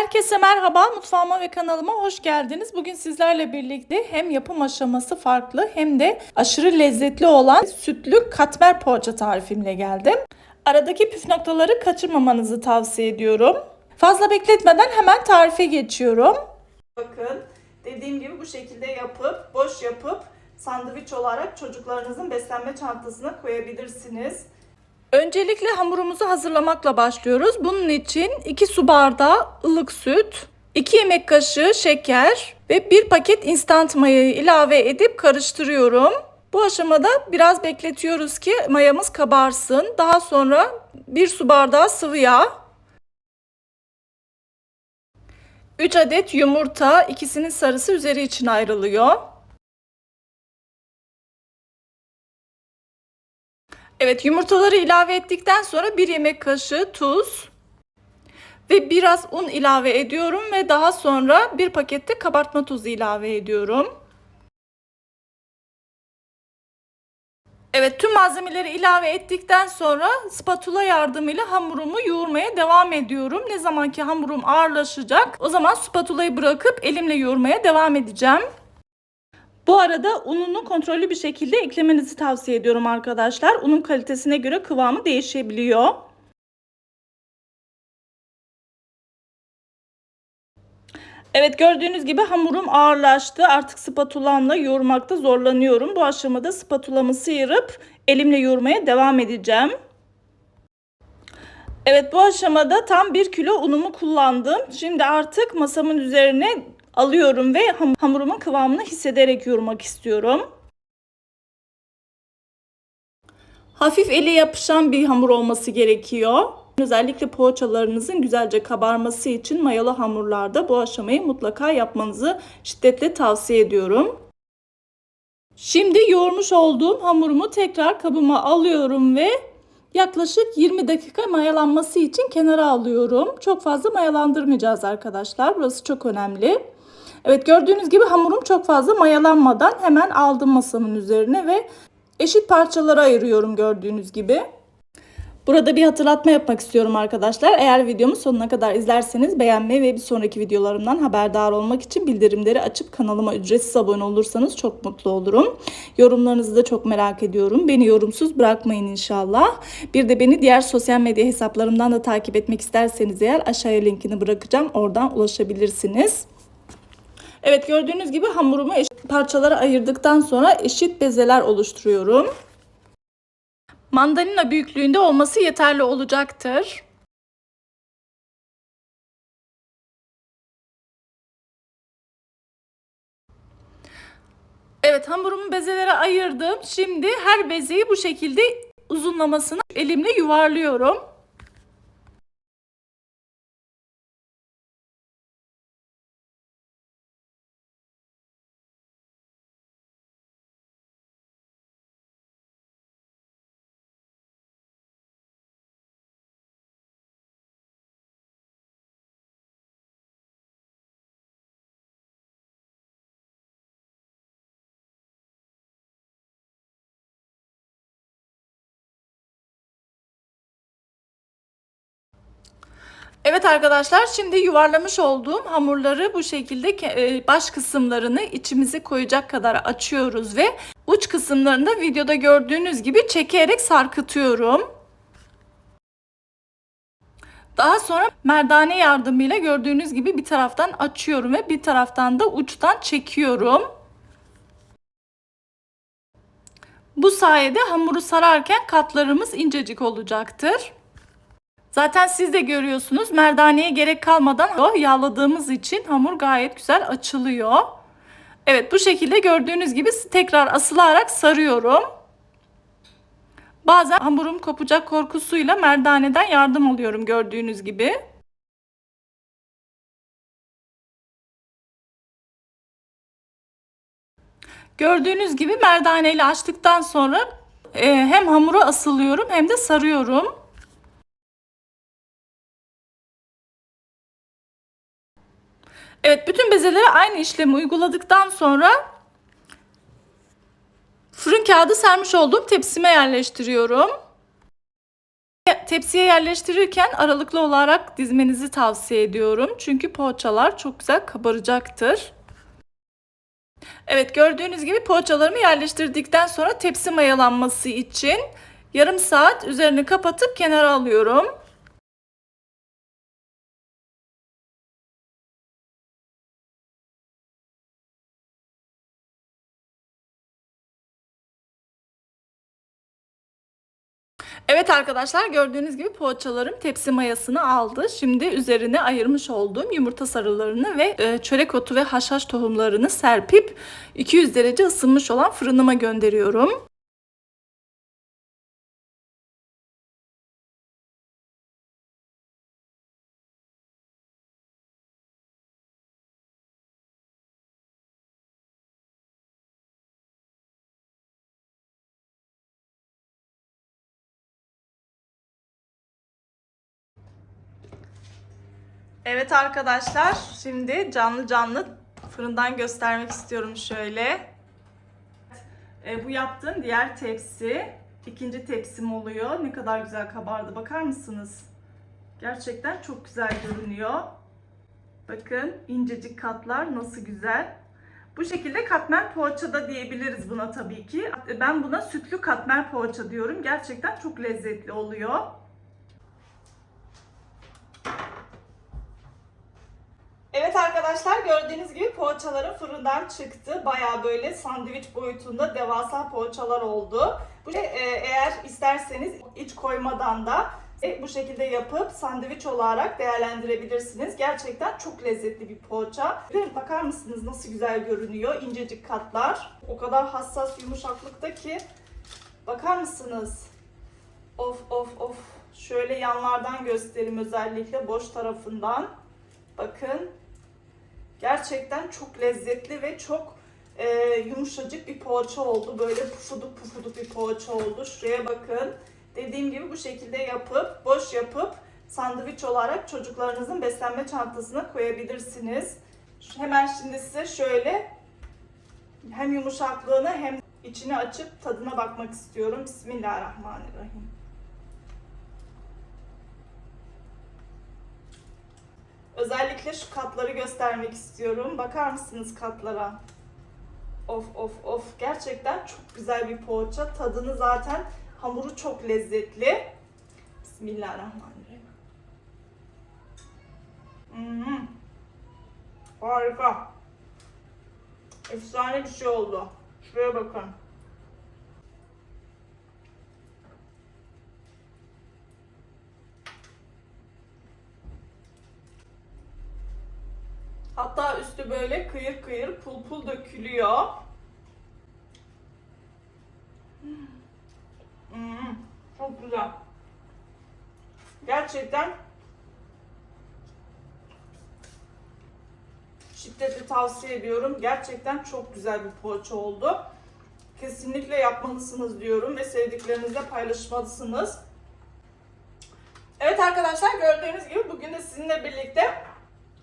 Herkese merhaba, mutfağıma ve kanalıma hoş geldiniz. Bugün sizlerle birlikte hem yapım aşaması farklı hem de aşırı lezzetli olan sütlü katmer poğaça tarifimle geldim. Aradaki püf noktaları kaçırmamanızı tavsiye ediyorum. Fazla bekletmeden hemen tarife geçiyorum. Bakın dediğim gibi bu şekilde yapıp, boş yapıp sandviç olarak çocuklarınızın beslenme çantasına koyabilirsiniz. Öncelikle hamurumuzu hazırlamakla başlıyoruz. Bunun için 2 su bardağı ılık süt, 2 yemek kaşığı şeker ve 1 paket instant mayayı ilave edip karıştırıyorum. Bu aşamada biraz bekletiyoruz ki mayamız kabarsın. Daha sonra 1 su bardağı sıvı yağ, 3 adet yumurta, ikisinin sarısı üzeri için ayrılıyor. Evet yumurtaları ilave ettikten sonra bir yemek kaşığı tuz ve biraz un ilave ediyorum ve daha sonra bir pakette kabartma tozu ilave ediyorum. Evet tüm malzemeleri ilave ettikten sonra spatula yardımıyla hamurumu yoğurmaya devam ediyorum. Ne zaman ki hamurum ağırlaşacak o zaman spatulayı bırakıp elimle yoğurmaya devam edeceğim. Bu arada ununu kontrollü bir şekilde eklemenizi tavsiye ediyorum arkadaşlar. Unun kalitesine göre kıvamı değişebiliyor. Evet gördüğünüz gibi hamurum ağırlaştı. Artık spatulamla yoğurmakta zorlanıyorum. Bu aşamada spatulamı sıyırıp elimle yoğurmaya devam edeceğim. Evet bu aşamada tam 1 kilo unumu kullandım. Şimdi artık masamın üzerine alıyorum ve hamurumun kıvamını hissederek yoğurmak istiyorum. Hafif eli yapışan bir hamur olması gerekiyor. Özellikle poğaçalarınızın güzelce kabarması için mayalı hamurlarda bu aşamayı mutlaka yapmanızı şiddetle tavsiye ediyorum. Şimdi yoğurmuş olduğum hamurumu tekrar kabıma alıyorum ve yaklaşık 20 dakika mayalanması için kenara alıyorum. Çok fazla mayalandırmayacağız arkadaşlar. Burası çok önemli. Evet gördüğünüz gibi hamurum çok fazla mayalanmadan hemen aldım masamın üzerine ve eşit parçalara ayırıyorum gördüğünüz gibi. Burada bir hatırlatma yapmak istiyorum arkadaşlar. Eğer videomu sonuna kadar izlerseniz beğenmeyi ve bir sonraki videolarımdan haberdar olmak için bildirimleri açıp kanalıma ücretsiz abone olursanız çok mutlu olurum. Yorumlarınızı da çok merak ediyorum. Beni yorumsuz bırakmayın inşallah. Bir de beni diğer sosyal medya hesaplarımdan da takip etmek isterseniz eğer aşağıya linkini bırakacağım. Oradan ulaşabilirsiniz. Evet gördüğünüz gibi hamurumu eşit parçalara ayırdıktan sonra eşit bezeler oluşturuyorum. Mandalina büyüklüğünde olması yeterli olacaktır. Evet hamurumu bezelere ayırdım. Şimdi her bezeyi bu şekilde uzunlamasını elimle yuvarlıyorum. Evet arkadaşlar şimdi yuvarlamış olduğum hamurları bu şekilde e, baş kısımlarını içimize koyacak kadar açıyoruz ve uç kısımlarını da videoda gördüğünüz gibi çekerek sarkıtıyorum. Daha sonra merdane yardımıyla gördüğünüz gibi bir taraftan açıyorum ve bir taraftan da uçtan çekiyorum. Bu sayede hamuru sararken katlarımız incecik olacaktır. Zaten siz de görüyorsunuz merdaneye gerek kalmadan yağladığımız için hamur gayet güzel açılıyor. Evet bu şekilde gördüğünüz gibi tekrar asılarak sarıyorum. Bazen hamurum kopacak korkusuyla merdaneden yardım alıyorum gördüğünüz gibi. Gördüğünüz gibi merdaneyle açtıktan sonra e, hem hamuru asılıyorum hem de sarıyorum. Evet bütün bezelere aynı işlemi uyguladıktan sonra fırın kağıdı sermiş olduğum tepsime yerleştiriyorum. tepsiye yerleştirirken aralıklı olarak dizmenizi tavsiye ediyorum. Çünkü poğaçalar çok güzel kabaracaktır. Evet gördüğünüz gibi poğaçalarımı yerleştirdikten sonra tepsi mayalanması için yarım saat üzerini kapatıp kenara alıyorum. Evet arkadaşlar gördüğünüz gibi poğaçalarım tepsi mayasını aldı. Şimdi üzerine ayırmış olduğum yumurta sarılarını ve e, çörek otu ve haşhaş tohumlarını serpip 200 derece ısınmış olan fırınıma gönderiyorum. Evet arkadaşlar, şimdi canlı canlı fırından göstermek istiyorum şöyle. E, bu yaptığım diğer tepsi, ikinci tepsim oluyor. Ne kadar güzel kabardı bakar mısınız? Gerçekten çok güzel görünüyor. Bakın incecik katlar nasıl güzel. Bu şekilde katmer poğaça da diyebiliriz buna tabii ki. Ben buna sütlü katmer poğaça diyorum. Gerçekten çok lezzetli oluyor. Evet arkadaşlar gördüğünüz gibi poğaçalarım fırından çıktı. Baya böyle sandviç boyutunda devasa poğaçalar oldu. Bu şey, e, eğer isterseniz iç koymadan da e, bu şekilde yapıp sandviç olarak değerlendirebilirsiniz. Gerçekten çok lezzetli bir poğaça. Ve bakar mısınız nasıl güzel görünüyor? İncecik katlar. O kadar hassas yumuşaklıkta ki bakar mısınız? Of of of. Şöyle yanlardan göstereyim özellikle boş tarafından. Bakın. Gerçekten çok lezzetli ve çok e, yumuşacık bir poğaça oldu. Böyle pufuduk pufuduk bir poğaça oldu. Şuraya bakın. Dediğim gibi bu şekilde yapıp, boş yapıp sandviç olarak çocuklarınızın beslenme çantasına koyabilirsiniz. Hemen şimdi size şöyle hem yumuşaklığını hem içini açıp tadına bakmak istiyorum. Bismillahirrahmanirrahim. Özellikle şu katları göstermek istiyorum. Bakar mısınız katlara? Of of of. Gerçekten çok güzel bir poğaça. Tadını zaten hamuru çok lezzetli. Bismillahirrahmanirrahim. Hmm. Harika. Efsane bir şey oldu. Şuraya bakın. Böyle kıyır kıyır pul pul dökülüyor. Hmm, çok güzel. Gerçekten şiddetle tavsiye ediyorum. Gerçekten çok güzel bir poğaça oldu. Kesinlikle yapmalısınız diyorum ve sevdiklerinizle paylaşmalısınız. Evet arkadaşlar gördüğünüz gibi bugün de sizinle birlikte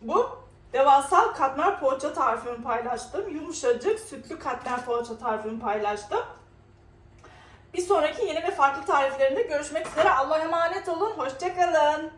bu devasa katmer poğaça tarifimi paylaştım. Yumuşacık sütlü katmer poğaça tarifimi paylaştım. Bir sonraki yeni ve farklı tariflerinde görüşmek üzere. Allah'a emanet olun. Hoşçakalın.